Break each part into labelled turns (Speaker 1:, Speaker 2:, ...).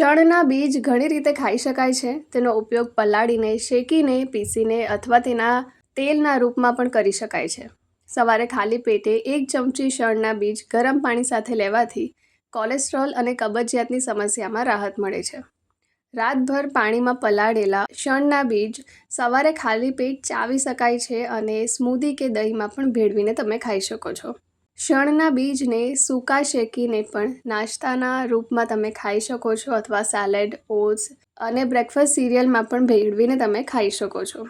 Speaker 1: શણના બીજ ઘણી રીતે ખાઈ શકાય છે. તેનો ઉપયોગ પલાળીને, શેકીને, પીસીને અથવા તેના તેલના રૂપમાં પણ કરી શકાય છે. સવારે ખાલી પેટે એક ચમચી શણના બીજ ગરમ પાણી સાથે લેવાથી કોલેસ્ટ્રોલ અને કબજિયાતની સમસ્યામાં રાહત મળે છે. રાતભર પાણીમાં પલાળેલા શણના બીજ સવારે ખાલી પેટ ચાવી શકાય છે અને સ્મૂધી કે દહીંમાં પણ ભેળવીને તમે ખાઈ શકો છો. શણના બીજને સૂકા શેકીને પણ નાસ્તાના રૂપમાં તમે ખાઈ શકો છો અથવા સેલેડ ઓટ્સ અને બ્રેકફાસ્ટ સિરિયલમાં પણ ભેળવીને તમે ખાઈ શકો છો.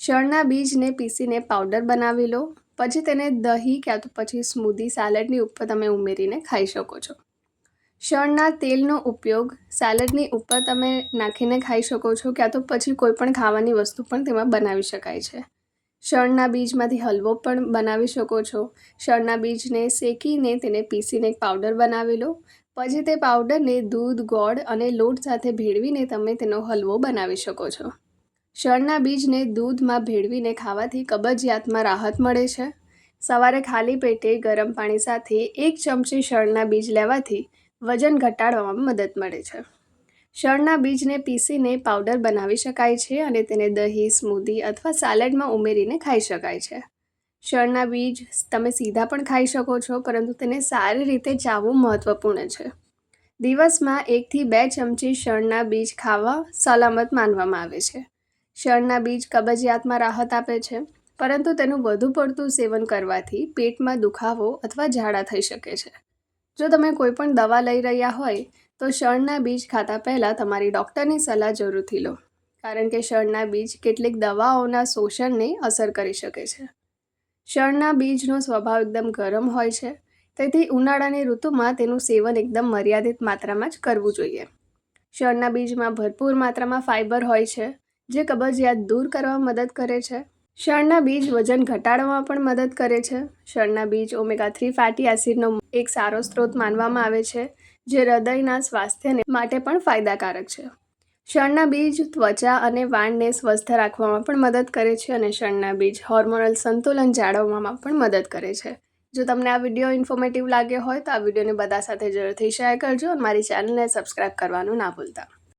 Speaker 1: શણના બીજને પીસીને પાવડર બનાવી લો, પછી તેને દહીં ક્યાં તો પછી સ્મૂધી સેલેડની ઉપર તમે ઉમેરીને ખાઈ શકો છો. શણના તેલનો ઉપયોગ સેલેડની ઉપર તમે નાખીને ખાઈ શકો છો, ક્યાં તો પછી કોઈ પણ ખાવાની વસ્તુ પણ તેમાં બનાવી શકાય છે. શણના બીજમાંથી હલવો પણ બનાવી શકો છો. શણના બીજને શેકીને તેને પીસીને એક પાવડર બનાવી લો. પછી તે પાવડરને દૂધ, ગોળ અને લોટ સાથે ભેળવીને તમે તેનો હલવો બનાવી શકો છો. શણના બીજને દૂધમાં ભેળવીને ખાવાથી કબજિયાતમાં રાહત મળે છે. સવારે ખાલી પેટે ગરમ પાણી સાથે એક ચમચી શણના બીજ લેવાથી વજન ઘટાડવામાં મદદ મળે છે. શણના બીજને પીસીને પાવડર બનાવી શકાય છે અને તેને દહીં સ્મૂધી અથવા સાલેડમાં ઉમેરીને ખાઈ શકાય છે. શણના બીજ તમે સીધા પણ ખાઈ શકો છો, પરંતુ તેને સારી રીતે ચાવવું મહત્ત્વપૂર્ણ છે. દિવસમાં એકથી બે ચમચી શણના બીજ ખાવા સલામત માનવામાં આવે છે. શણના બીજ કબજિયાતમાં રાહત આપે છે, પરંતુ તેનું વધુ પડતું સેવન કરવાથી પેટમાં દુખાવો અથવા ઝાડા થઈ શકે છે. જો તમે કોઈ પણ દવા લઈ રહ્યા હોય તો શણના બીજ ખાતા પહેલાં તમારી ડૉક્ટરની સલાહ જરૂરથી લો, કારણ કે શણના બીજ કેટલીક દવાઓના શોષણને અસર કરી શકે છે. શણના બીજનો સ્વભાવ એકદમ ગરમ હોય છે, તેથી ઉનાળાની ઋતુમાં તેનું સેવન એકદમ મર્યાદિત માત્રામાં જ કરવું જોઈએ. શણના બીજમાં ભરપૂર માત્રામાં ફાઇબર હોય છે, જે કબજિયાત દૂર કરવામાં મદદ કરે છે. શણના બીજ વજન ઘટાડવામાં પણ મદદ કરે છે. શણના બીજ ઓમેગા થ્રી ફેટી એસિડનો એક સારો સ્ત્રોત માનવામાં આવે છે જે હૃદયના સ્વાસ્થ્યને માટે પણ ફાયદાકારક છે. શણના બીજ ત્વચા અને વાળને સ્વસ્થ રાખવામાં પણ મદદ કરે છે અને શણના બીજ હોર્મોનલ સંતુલન જાળવવામાં પણ મદદ કરે છે. જો તમને આ વીડિયો ઇન્ફોર્મેટિવ લાગ્યો હોય તો આ વિડીયોને બધા સાથે જરૂરથી શેર કરજો અને મારી ચેનલને સબસ્ક્રાઈબ કરવાનું ના ભૂલતા.